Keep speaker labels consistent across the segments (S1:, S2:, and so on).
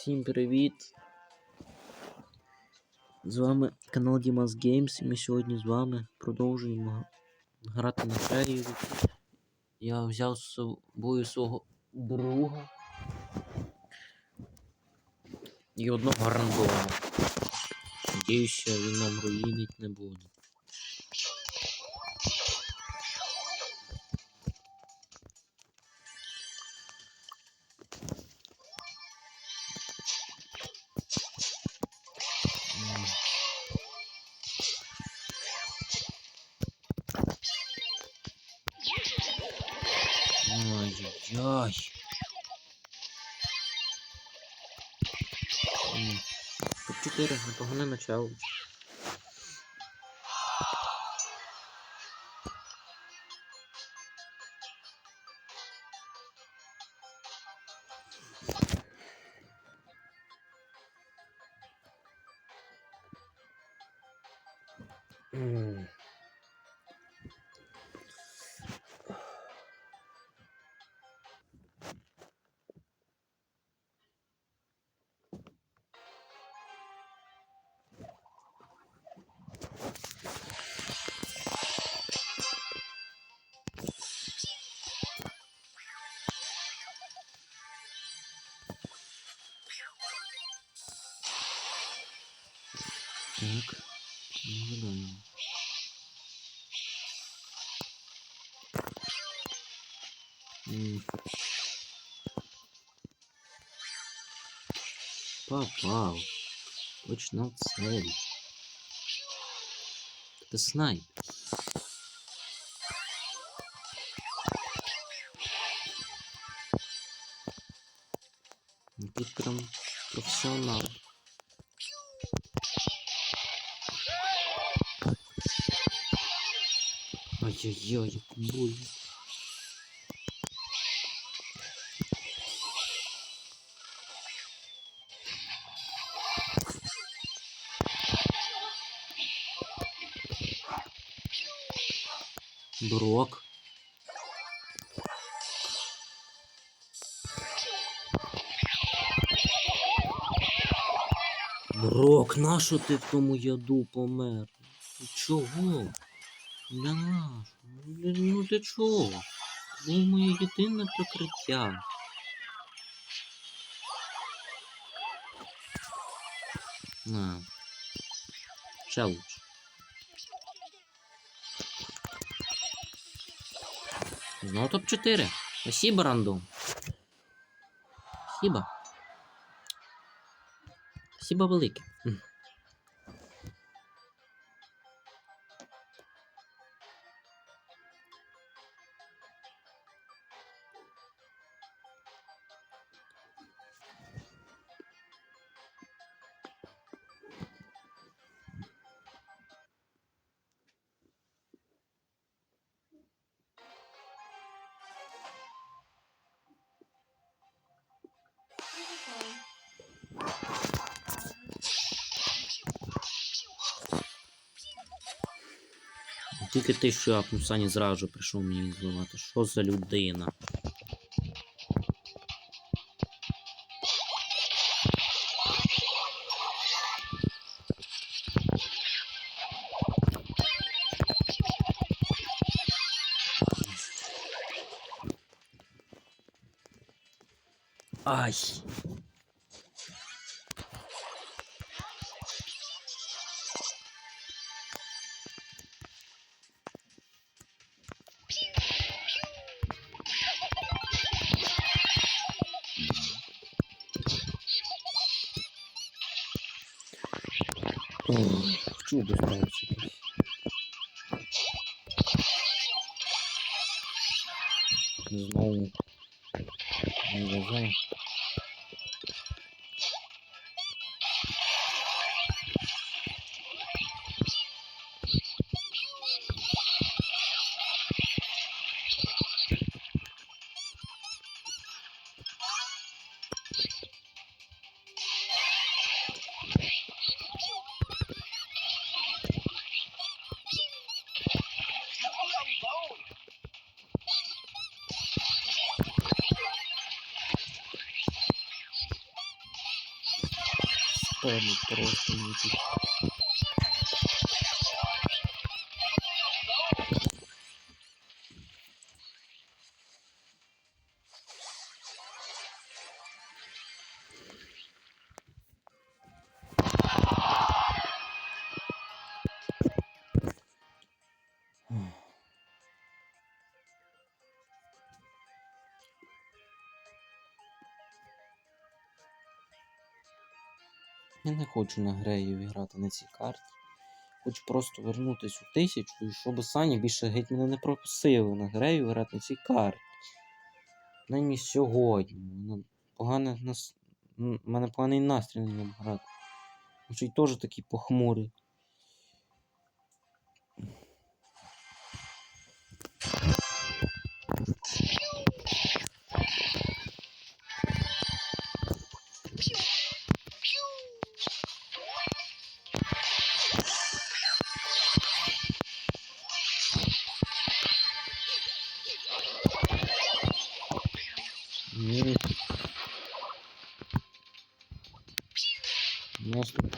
S1: Всім привіт! З вами канал Dimas Games і ми сьогодні з вами продовжуємо грати на ферію. Я взяв з собою свого друга і одного рандому. Надіюся, він нам руїнить не буде. Ай-яй-яй. М. Топ 4, непогане начало. М. М. Попав. Точно цель. Это снайп. Тут прям профессионал. Ай-яй-яй, больно. Брок. Брок, нащо ти в тому яду помер? Чого? Для нашу. Ну для, ну чого? Це моє єдине прикриття. На. Ще Знову топ-4. Спасибо, рандом. Спасибо. Спасибо велике. Тільки ти, що апнув Сані зразу прийшов мені зливати. Що за людина? Чудо сталося. Знову не везе. Спамить просто мені Я не хочу на Греєві грати на цій карті. Хочу просто вернутися у тисячу, і щоб Саня більше геть мене не пропустили на Грею грати на цій карті. Навіть сьогодні. Погане нас... У мене поганий настрій на ньому грати. Хоча й теж такий похмурий. У нас тут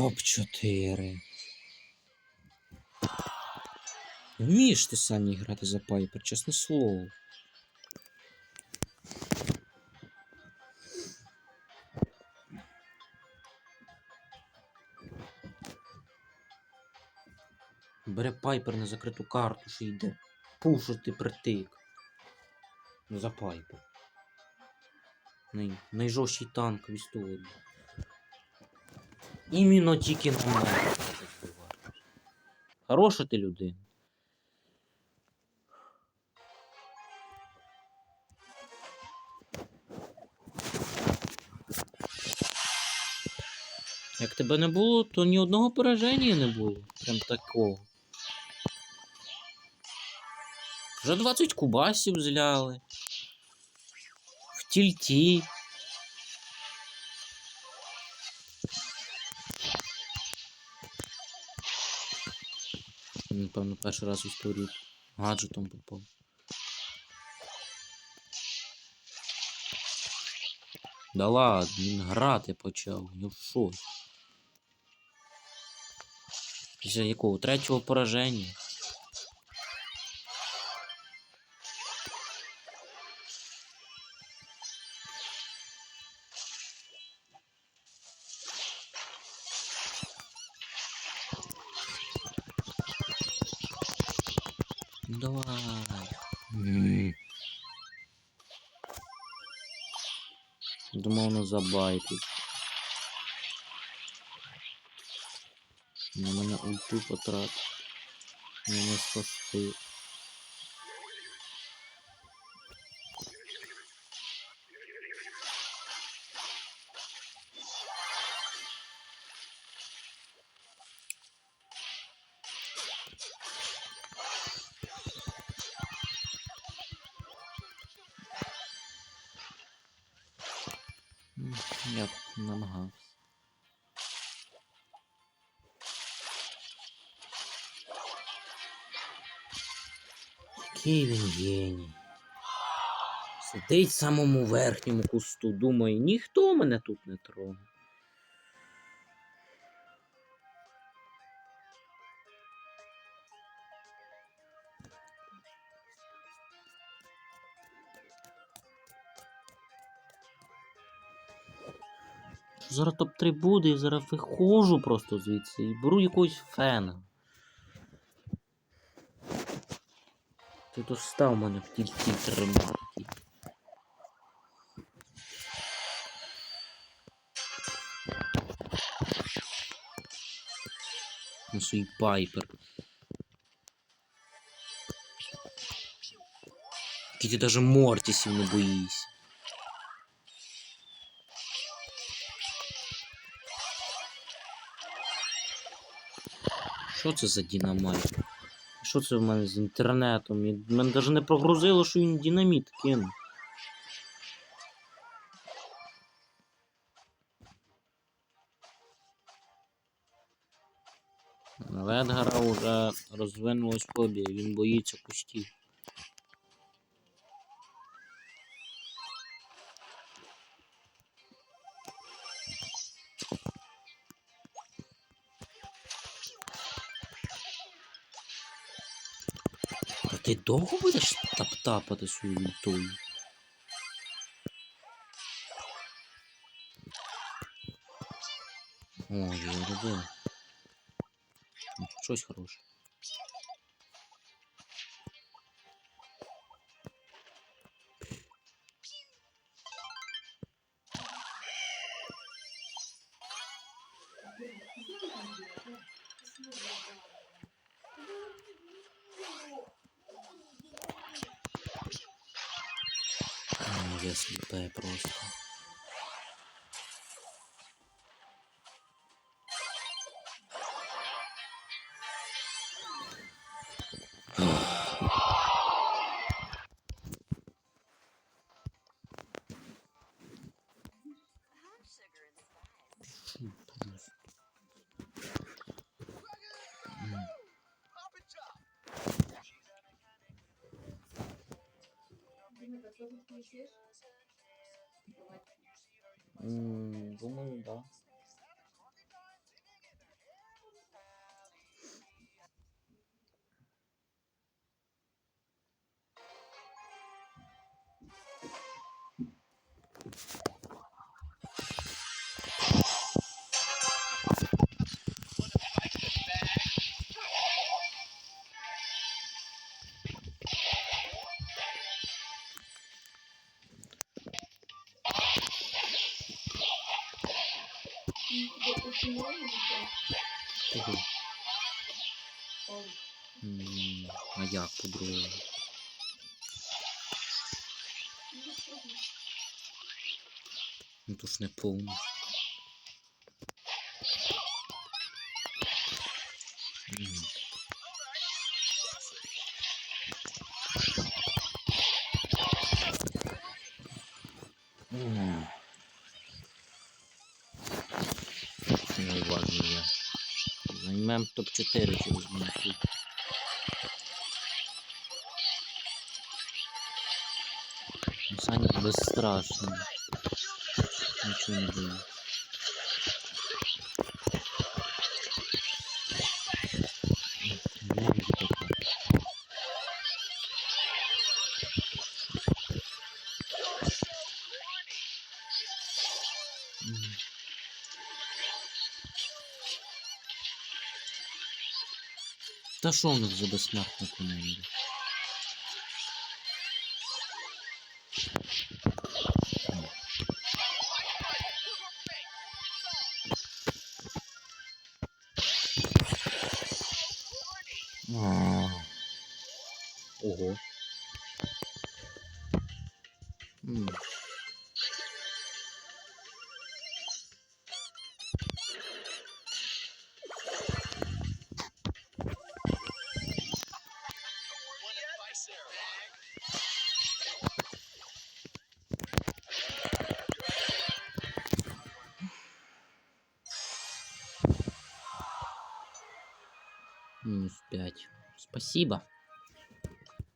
S1: Топ-4. Вмієш ти Сані грати за пайпер, чесне слово. Бере пайпер на закриту карту, що йде. Пушити притик. Ну за пайпер. Най... Найжорстчий танк в історії. Іменно тільки на мене. Хороша ти людина. Як тебе не було, то ні одного пораження не було. Прям такого. Вже 20 кубасів зляли. В тільті. Напевно, перший раз в історії гаджетом попав. Да ладно, він грати почав. В шоці. Після якого? Третього пораження. Давай. М. Думав, воно забайтить. На мене ульту потратив. Мене спасти. Я намагався. Який він геній. Сидить в самому верхньому кусту, думає, ніхто мене тут не троне. Зараз топ-3 буде, і зараз виходжу просто звідси і беру якогось фена. Ти тут став мене в тільки тримати. На свій пайпер. Який ти навіть Мортісів не боїшся. Що це за динамайт? Що це в мене з інтернетом? І Мене навіть не прогрузило, що він динаміт кинув. Ведгара Едгара вже розвинулось хобі, він боїться кустів. А ти довго будеш таптапати свою ультою? О, я робив. Щось хороше. Я сліпе просто. М, Думаю, да. Кого? А як по-другому? Ну то ж не повно. 44 через минуту. Ну, Саня бесстрашный. Ничего не будет. Та що в них за безсмертна команда? А. Спасибо.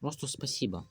S1: Просто спасибо.